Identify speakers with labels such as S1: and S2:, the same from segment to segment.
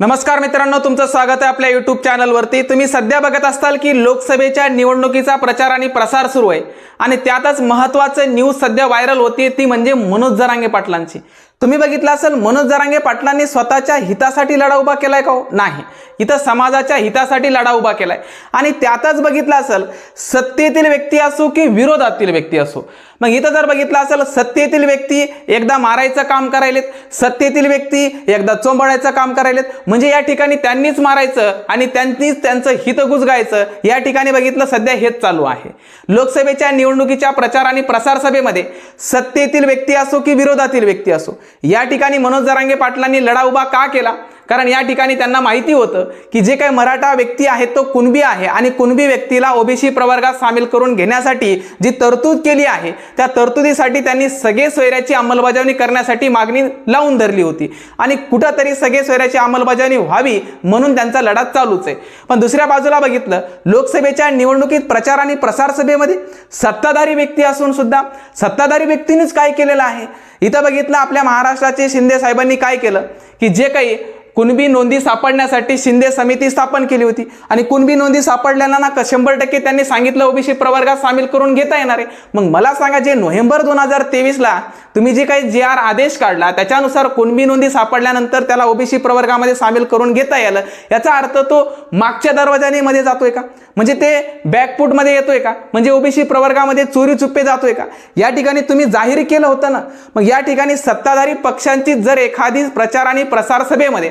S1: नमस्कार मित्रांनो तुमचं स्वागत आहे आपल्या युट्यूब चॅनलवरती. तुम्ही सध्या बघत असताल की लोकसभेच्या निवडणुकीचा प्रचार आणि प्रसार सुरू आहे. आणि त्यातच महत्त्वाचे न्यूज सध्या व्हायरल होती ती म्हणजे मनोज जरांगे पाटलांची. तुम्ही बघितलं असेल मनोज जरांगे पाटलांनी स्वतःच्या हितासाठी लढा उभा केलाय का हो? नाही. इथं समाजाच्या हितासाठी लढा उभा केलाय. आणि त्यातच बघितलं असेल सत्तेतील व्यक्ती असो की विरोधातील व्यक्ती असो. मग इथं जर बघितलं असेल सत्तेतील व्यक्ती एकदा मारायचं काम करायलेत सत्तेतील व्यक्ती एकदा चोंबळायचं काम करायलेत. म्हणजे या ठिकाणी त्यांनीच मारायचं आणि त्यांनीच त्यांचं हित गुजगायचं या ठिकाणी बघितलं सध्या हेच चालू आहे. लोकसभेच्या निवडणुकीच्या प्रचार आणि प्रसार सभेमध्ये सत्तेतील व्यक्ती असो की विरोधातील व्यक्ती असो या ठिकाणी मनोज जरांगे पाटलांनी लढा उभा का केला? कारण या ठिकाणी त्यांना माहिती होतं की जे काही मराठा व्यक्ती आहे तो कुणबी आहे आणि कुणबी व्यक्तीला ओबीसी प्रवर्गात सामील करून घेण्यासाठी जी तरतूद केली आहे त्या तरतुदीसाठी त्यांनी सगळे सोयऱ्याची अंमलबजावणी करण्यासाठी मागणी लावून धरली होती. आणि कुठंतरी सगळे सोयऱ्याची अंमलबजावणी व्हावी म्हणून त्यांचा लढा चालूच आहे. पण दुसऱ्या बाजूला बघितलं लोकसभेच्या निवडणुकीत प्रचार आणि प्रसार सभेमध्ये सत्ताधारी व्यक्ती असून सुद्धा सत्ताधारी व्यक्तीनेच काय केलेलं आहे? इथं बघितलं आपल्या महाराष्ट्राचे शिंदे साहेबांनी काय केलं? की जे काही कुणबी नोंदी सापडण्यासाठी शिंदे समिती स्थापन केली होती. आणि कुणबी नोंदी सापडल्याला ना शंभर टक्के त्यांनी सांगितलं ओबीसी प्रवर्गात सामील करून घेता येणार आहे. मग मला सांगा जे नोव्हेंबर दोन हजार तेवीसला तुम्ही जे काही जे आर आदेश काढला त्याच्यानुसार कुणबी नोंदी सापडल्यानंतर त्याला ओबीसी प्रवर्गामध्ये सामील करून घेता येईल याचा अर्थ तो मागच्या दरवाजाने मध्ये जातोय का? म्हणजे ते बॅकफूटमध्ये येतोय का? म्हणजे ओबीसी प्रवर्गामध्ये चोरी चुप्पे जातोय का? या ठिकाणी तुम्ही जाहीर केलं होतं ना. मग या ठिकाणी सत्ताधारी पक्षांची जर एखादी प्रचार आणि प्रसार सभेमध्ये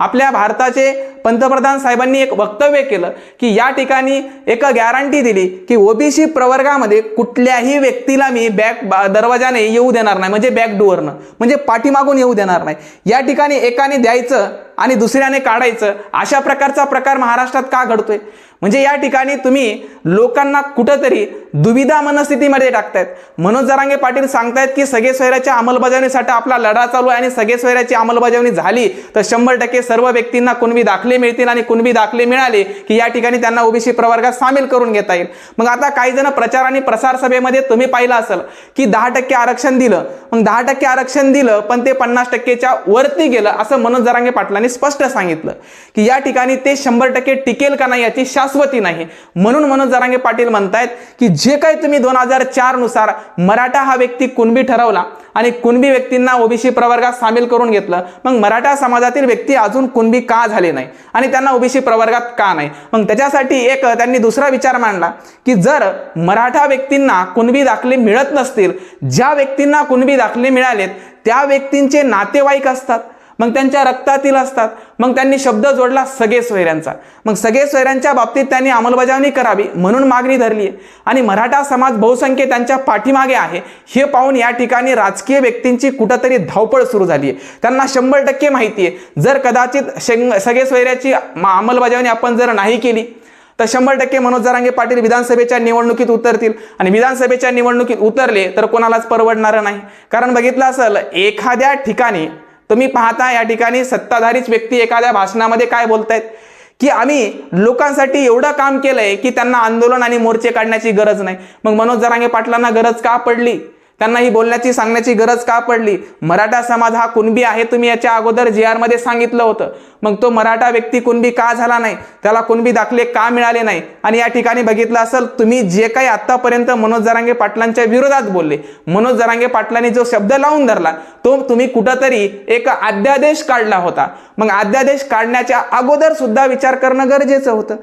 S1: आपल्या भारताचे पंतप्रधान साहेबांनी एक वक्तव्य केलं की या ठिकाणी एक गॅरंटी दिली की ओबीसी प्रवर्गामध्ये कुठल्याही व्यक्तीला मी बॅक दरवाजाने येऊ देणार नाही. म्हणजे बॅक डोअरनं म्हणजे पाठीमागून येऊ देणार नाही. या ठिकाणी एकाने द्यायचं आणि दुसऱ्याने काढायचं अशा प्रकारचा प्रकार महाराष्ट्रात का घडतोय? म्हणजे या ठिकाणी तुम्ही लोकांना कुठंतरी दुविधा मनस्थितीमध्ये टाकतायत. मनोज जरांगे पाटील सांगतायत की सगळे सोयऱ्याच्या अंमलबजावणीसाठी आपला लढा चालू आहे आणि सगळे सोयऱ्याची अंमलबजावणी झाली तर शंभर टक्के सर्व व्यक्तींना कुणबी दाखले मिळतील आणि कुणबी दाखले मिळाले की या ठिकाणी त्यांना ओबीसी प्रवर्गात सामील करून घेता येईल. मग आता काही जण प्रचार आणि प्रसार सभेमध्ये तुम्ही पाहिलं असेल की दहा टक्के आरक्षण दिलं. मग दहा टक्के आरक्षण दिलं पण ते पन्नास टक्केच्या वरती गेलं असं मनोज जरांगे पाटलांनी स्पष्ट सांगितलं की या ठिकाणी ते शंभर टक्के टिकेल का नाही याची शाश्वती नाही. म्हणून मनोज जरांगे पाटील म्हणतायत की जे काही तुम्ही दोन हजार चारनुसार मराठा हा व्यक्ती कुणबी ठरवला आणि कुणबी व्यक्तींना ओबीसी प्रवर्गात सामील करून घेतलं मग मराठा समाजातील व्यक्ती अजून कुणबी का झाले नाही? आणि त्यांना ओबीसी प्रवर्गात का नाही? मग त्याच्यासाठी एक त्यांनी दुसरा विचार मांडला की जर मराठा व्यक्तींना कुणबी दाखले मिळत नसतील ज्या व्यक्तींना कुणबी दाखले मिळालेत त्या व्यक्तींचे नातेवाईक असतात. मग त्यांच्या रक्तातील असतात. मग त्यांनी शब्द जोडला सगळे सोयऱ्यांचा. मग सगळे सोयऱ्यांच्या बाबतीत त्यांनी अंमलबजावणी करावी म्हणून मागणी धरली आहे. आणि मराठा समाज बहुसंख्य त्यांच्या पाठीमागे आहे. हे पाहून या ठिकाणी राजकीय व्यक्तींची कुठंतरी धावपळ सुरू झाली आहे. त्यांना शंभर टक्के माहिती आहे. जर कदाचित शेंग सगळे सोयऱ्याची अंमलबजावणी आपण जर नाही केली तर शंभर टक्के मनोज जरांगे पाटील विधानसभेच्या निवडणुकीत उतरतील. आणि विधानसभेच्या निवडणुकीत उतरले तर कोणालाच परवडणार नाही. कारण बघितलं असेल एखाद्या ठिकाणी तुम्ही पाहता या ठिकाणी सत्ताधारीच व्यक्ती एखाद्या भाषणामध्ये काय बोलतायत? की आम्ही लोकांसाठी एवढं काम केलंय की त्यांना आंदोलन आणि मोर्चे काढण्याची गरज नाही. मग मनोज जरांगे पाटलांना गरज का पडली? त्यांना ही बोलण्याची सांगण्याची गरज का पडली? मराठा समाज हा कुणबी आहे? तुम्ही याच्या अगोदर जी मध्ये सांगितलं होतं. मग तो मराठा व्यक्ती कुणबी का झाला नाही? त्याला कुणबी दाखले का मिळाले नाही? आणि या ठिकाणी बघितलं असेल तुम्ही जे काही आतापर्यंत मनोज जरांगे पाटलांच्या विरोधात बोलले. मनोज जरांगे पाटलांनी जो शब्द लावून धरला तो तुम्ही कुठंतरी एक अध्यादेश काढला होता. मग अध्यादेश काढण्याच्या अगोदर सुद्धा विचार करणं गरजेचं होतं.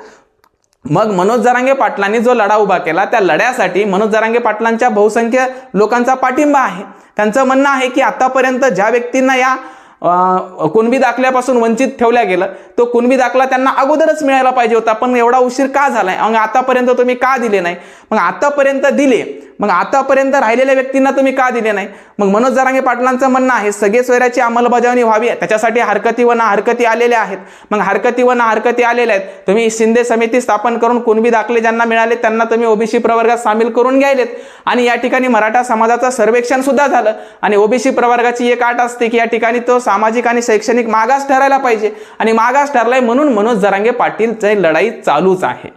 S1: मग मनोज जरांगे पाटलांनी जो लढा उभा केला त्या लढ्यासाठी मनोज जरांगे पाटलांच्या बहुसंख्य लोकांचा पाठिंबा आहे. त्यांचं म्हणणं आहे की आतापर्यंत ज्या व्यक्तींना या कुणबी दाखल्यापासून वंचित ठेवल्या गेलं. तो कुणबी दाखला त्यांना अगोदरच मिळायला पाहिजे होता पण एवढा उशीर का झालाय? मग आतापर्यंत तुम्ही का दिले नाही? मग आतापर्यंत दिले. मग आतापर्यंत राहिलेल्या व्यक्तींना तुम्ही का दिले नाही? मग मनोज जरांगे पाटलांचं म्हणणं आहे सगळे सोयऱ्याची अंमलबजावणी व्हावी त्याच्यासाठी हरकती व ना हरकती आलेल्या आहेत. मग हरकती व ना हरकती आलेल्या आहेत. तुम्ही शिंदे समिती स्थापन करून कुणबी दाखले ज्यांना मिळाले त्यांना तुम्ही ओबीसी प्रवर्गात सामील करून घ्यायलेत. आणि या ठिकाणी मराठा समाजाचं सर्वेक्षण सुद्धा झालं. आणि ओबीसी प्रवर्गाची एक आट असते की या ठिकाणी तो सामाजिक आणि शैक्षणिक मागास ठरायला पाहिजे. आणि मागास ठरलाय म्हणून मनोज जरांगे पाटीलची लढाई चालूच आहे.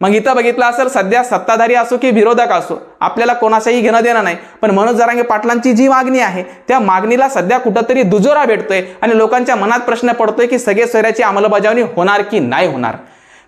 S1: मग इथं बघितलं असेल सध्या सत्ताधारी असो की विरोधक असो आपल्याला कोणाचाही घेणं देणं नाही. पण मनोज जरांगे पाटलांची जी मागणी आहे त्या मागणीला सध्या कुठंतरी दुजोरा भेटतोय आणि लोकांच्या मनात प्रश्न पडतोय की सगळे सोयऱ्याची अंमलबजावणी होणार की नाही होणार.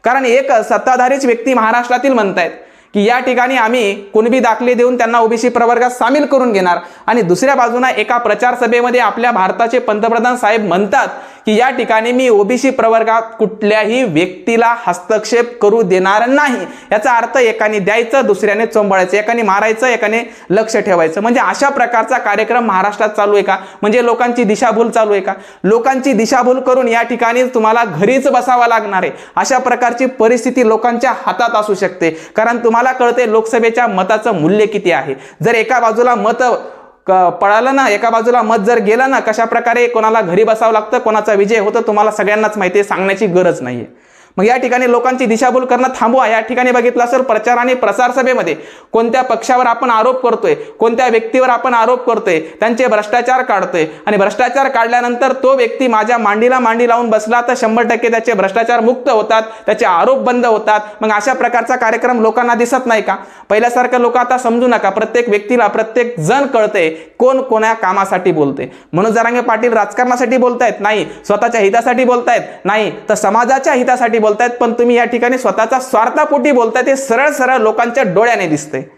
S1: कारण एक सत्ताधारीच व्यक्ती महाराष्ट्रातील म्हणतायत की या ठिकाणी आम्ही कुणबी दाखले देऊन त्यांना ओबीसी प्रवर्गात सामील करून घेणार. आणि दुसऱ्या बाजूला एका प्रचार सभेमध्ये आपल्या भारताचे पंतप्रधान साहेब म्हणतात की या ठिकाणी मी ओबीसी प्रवर्गात कुठल्याही व्यक्तीला हस्तक्षेप करू देणार नाही. याचा अर्थ एकाने द्यायचं दुसऱ्याने चोंबळायचं एकाने मारायचं एकाने लक्ष ठेवायचं. म्हणजे अशा प्रकारचा कार्यक्रम महाराष्ट्रात चालू आहे का? म्हणजे लोकांची दिशाभूल चालू आहे का? लोकांची दिशाभूल करून या ठिकाणी तुम्हाला घरीच बसावं लागणार आहे. अशा प्रकारची परिस्थिती लोकांच्या हातात असू शकते. कारण तुम्हाला कळते लोकसभेच्या मताचं मूल्य किती आहे. जर एका बाजूला मतं पळालं ना एका बाजूला मत जर गेलं ना कशा प्रकारे कोणाला घरी बसावं लागतं कोणाचा विजय होतो तुम्हाला सगळ्यांनाच माहिती आहे सांगण्याची गरज नाहीये. मग या ठिकाणी लोकांची दिशाभूल करणं थांबवा. या ठिकाणी बघितलं असेल प्रचार आणि प्रसार सभेमध्ये कोणत्या पक्षावर आपण आरोप करतोय कोणत्या व्यक्तीवर आपण आरोप करतोय त्यांचे भ्रष्टाचार काढतोय. आणि भ्रष्टाचार काढल्यानंतर तो व्यक्ती माझ्या मांडीला मांडी लावून बसला तर शंभर टक्के त्याचे भ्रष्टाचार मुक्त होतात त्याचे आरोप बंद होतात. मग अशा प्रकारचा कार्यक्रम लोकांना दिसत नाही का? पहिल्यासारखं लोक आता समजू नका. प्रत्येक व्यक्तीला प्रत्येक जण कळते कोण कोण्या कामासाठी बोलते म्हणून जरांगे पाटील राजकारणासाठी बोलतायत? नाही. स्वतःच्या हितासाठी बोलतायत? नाही. तर समाजाच्या हितासाठी बोलतायत पण तुम्ही या ठिकाणी स्वतःचा स्वार्थापोटी बोलतायत हे सरळ सरळ लोकांच्या डोळ्याने दिसते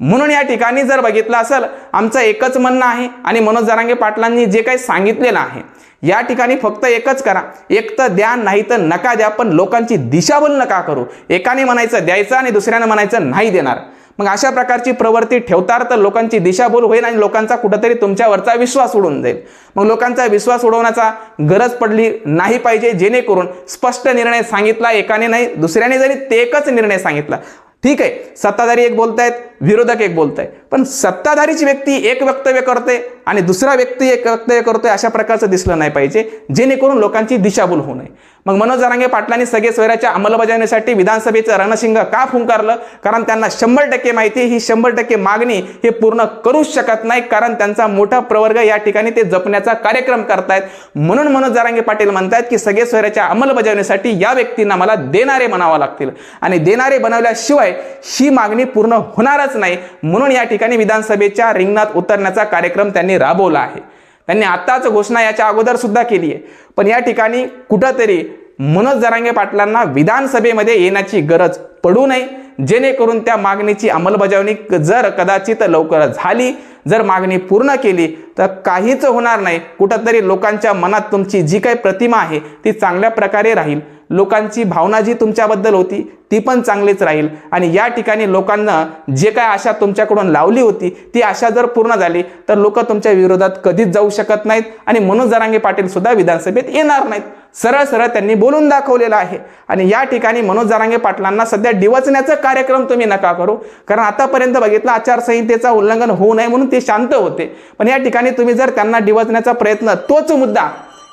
S1: म्हणून या ठिकाणी जर बघितलं असेल आमचं एकच म्हणणं आहे आणि मनोज जरांगे पाटलांनी जे काही सांगितलेलं आहे या ठिकाणी फक्त एकच करा. एक तर द्या नाही तर नका द्या पण लोकांची दिशाभूल नका करू. एकाने म्हणायचं द्यायचं आणि दुसऱ्याने म्हणायचं नाही देणार. मग अशा प्रकारची प्रवृत्ती ठेवतार तर लोकांची दिशाभूल होईल आणि लोकांचा कुठंतरी तुमच्यावरचा विश्वास उडून जाईल. मग लोकांचा विश्वास उडवण्याचा गरज पडली नाही पाहिजे जेणेकरून स्पष्ट निर्णय सांगितला एकाने नाही दुसऱ्याने जरी ते एकच निर्णय सांगितला. ठीक आहे सत्ताधारी एक बोलतायत विरोधक एक बोलताय पण सत्ताधारीची व्यक्ती एक वक्तव्य करते आणि दुसरा व्यक्ती एक वक्तव्य करतोय अशा प्रकारचं दिसलं नाही पाहिजे. जेणेकरून लोकांची दिशाभूल होऊ नये. मग मनोज जरांगे पाटलांनी सगळे स्वैराच्या अंमलबजावणीसाठी विधानसभेचं रणशिंग का फुंकारलं? कारण त्यांना शंभर टक्के माहिती ही शंभर टक्के मागणी हे पूर्ण करूच शकत नाही कारण त्यांचा मोठा प्रवर्ग या ठिकाणी ते जपण्याचा कार्यक्रम करतायत. म्हणून मनोज जरांगे पाटील म्हणतात की सगळे स्वैराच्या अंमलबजावणीसाठी या व्यक्तींना मला देणारे म्हणावं लागतील. आणि देणारे बनवल्याशिवाय ही मागणी पूर्ण होणारच नाही. म्हणून या ठिकाणी विधानसभेच्या रिंगणात उतरण्याचा कार्यक्रम त्यांनी राबवला आहे. त्यांनी आत्ताच घोषणा याच्या अगोदर सुद्धा केली आहे. पण या ठिकाणी कुठंतरी मनोज जरांगे पाटलांना विधानसभेमध्ये येण्याची गरज पडू नये. जेणेकरून त्या मागणीची अंमलबजावणी जर कदाचित लवकर झाली जर मागणी पूर्ण केली तर काहीच होणार नाही. कुठंतरी लोकांच्या मनात तुमची जी काही प्रतिमा आहे ती चांगल्या प्रकारे राहील. लोकांची भावना जी तुमच्याबद्दल होती ती पण चांगलीच राहील. आणि या ठिकाणी लोकांना जे काय आशा तुमच्याकडून लावली होती ती आशा जर पूर्ण झाली तर लोक तुमच्या विरोधात कधीच जाऊ शकत नाहीत. आणि मनोज जरांगे पाटील सुद्धा विधानसभेत येणार नाहीत. सरळ सरळ त्यांनी बोलून दाखवलेलं आहे. आणि या ठिकाणी मनोज जरांगे पाटलांना सध्या डिवचण्याचा कार्यक्रम तुम्ही नका करू. कारण आतापर्यंत बघितलं आचारसंहितेचा उल्लंघन होऊ नये म्हणून ते शांत होते. पण या ठिकाणी तुम्ही जर त्यांना डिवचण्याचा प्रयत्न तोच मुद्दा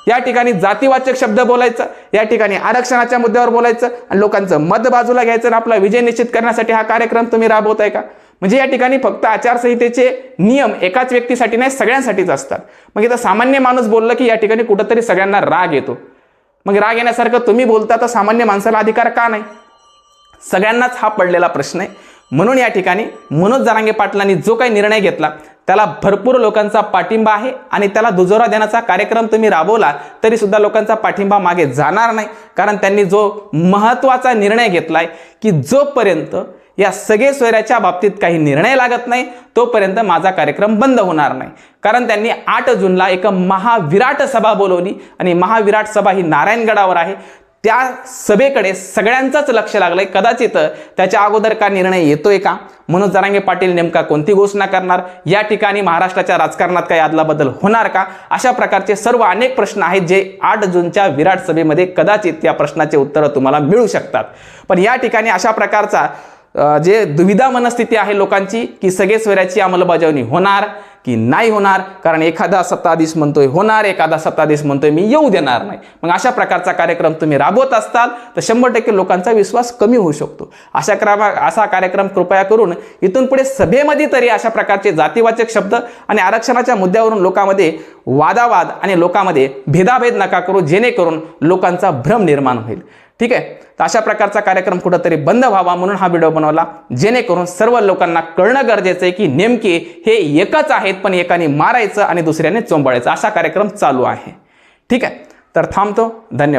S1: या ठिकाणी जातीवाचक शब्द बोलायचं या ठिकाणी आरक्षणाच्या मुद्द्यावर बोलायचं आणि लोकांचं मत बाजूला घ्यायचं आणि आपला विजय निश्चित करण्यासाठी हा कार्यक्रम तुम्ही राबवताय का? म्हणजे या ठिकाणी फक्त आचारसंहितेचे नियम एकाच व्यक्तीसाठी नाही सगळ्यांसाठीच असतात. मग इथं सामान्य माणूस बोललं की या ठिकाणी कुठंतरी सगळ्यांना राग येतो. मग राग येण्यासारखं तुम्ही बोलता तर सामान्य माणसाला अधिकार का नाही? सगळ्यांनाच हा पडलेला प्रश्न आहे. म्हणून या ठिकाणी मनोज जरांगे पाटलांनी जो काही निर्णय घेतला त्याला भरपूर लोकांचा पाठिंबा आहे आणि त्याला दुजोरा देण्याचा कार्यक्रम तुम्ही राबवला तरी सुद्धा लोकांचा पाठिंबा मागे जाणार नाही. कारण त्यांनी जो महत्त्वाचा निर्णय घेतलाय की जोपर्यंत या सगळे सोयऱ्याच्या बाबतीत काही निर्णय लागत नाही तोपर्यंत माझा कार्यक्रम बंद होणार नाही. कारण त्यांनी आठ जूनला एक महाविराट सभा बोलवली आणि महाविराट सभा ही नारायणगडावर आहे. त्या सभेकडे सगळ्यांचंच लक्ष लागलंय. कदाचित त्याच्या अगोदर का निर्णय येतोय का? मनोज जरांगे पाटील नेमका कोणती घोषणा करणार? या ठिकाणी महाराष्ट्राच्या राजकारणात काही आदला बदल होणार का? अशा प्रकारचे सर्व अनेक प्रश्न आहेत जे आठ जूनच्या विराट सभेमध्ये कदाचित या प्रश्नाचे उत्तरं तुम्हाला मिळू शकतात. पण या ठिकाणी अशा प्रकारचा जे दुविधा मनस्थिती आहे लोकांची की सगळे स्वराची अंमलबजावणी होणार की नाही होणार कारण एखादा सत्ताधीश म्हणतोय होणार एखादा सत्ताधीश म्हणतोय मी येऊ देणार नाही. मग अशा प्रकारचा कार्यक्रम तुम्ही राबवत असताल तर शंभर टक्के लोकांचा विश्वास कमी होऊ शकतो. अशा क्रमा असा कार्यक्रम कृपया करून इथून पुढे सभेमध्ये तरी अशा प्रकारचे जातीवाचक शब्द आणि आरक्षणाच्या मुद्द्यावरून लोकांमध्ये वादावाद आणि लोकांमध्ये भेदाभेद नका करू जेणेकरून लोकांचा भ्रम निर्माण होईल. ठीक आहे? तर अशा प्रकारचा कार्यक्रम कुठंतरी बंद व्हावा म्हणून हा व्हिडिओ बनवला. जेणेकरून सर्व लोकांना कळणं गरजेचं आहे की नेमके हे एकच आहेत पण एकाने मारायचं आणि दुसऱ्याने चोंबाळायचं. असा कार्यक्रम चालू आहे. ठीक आहे? तर थांबतो. धन्यवाद.